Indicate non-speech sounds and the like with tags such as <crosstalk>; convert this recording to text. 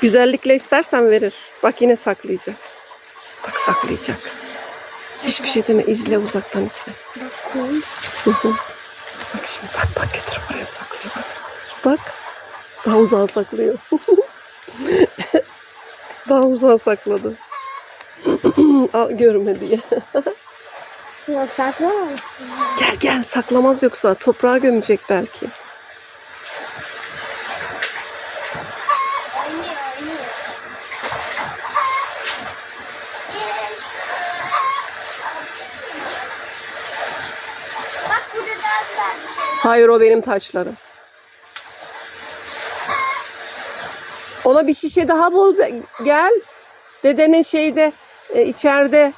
Güzellikle istersen verir. Bak yine saklayacak. Bak saklayacak. Hiçbir şey deme. İzle uzaktan izle. bak şimdi bak bak getir buraya saklıyor. Bak. Daha uzağa saklıyor. <laughs> Daha uzağa sakladı. <clears throat> Aa, görme diye. <laughs> Ya saklamamışsın. Gel gel saklamaz yoksa toprağa gömecek belki. Hayır o benim taçlarım. Ona bir şişe daha be- gel. Dedenin şeyde e, içeride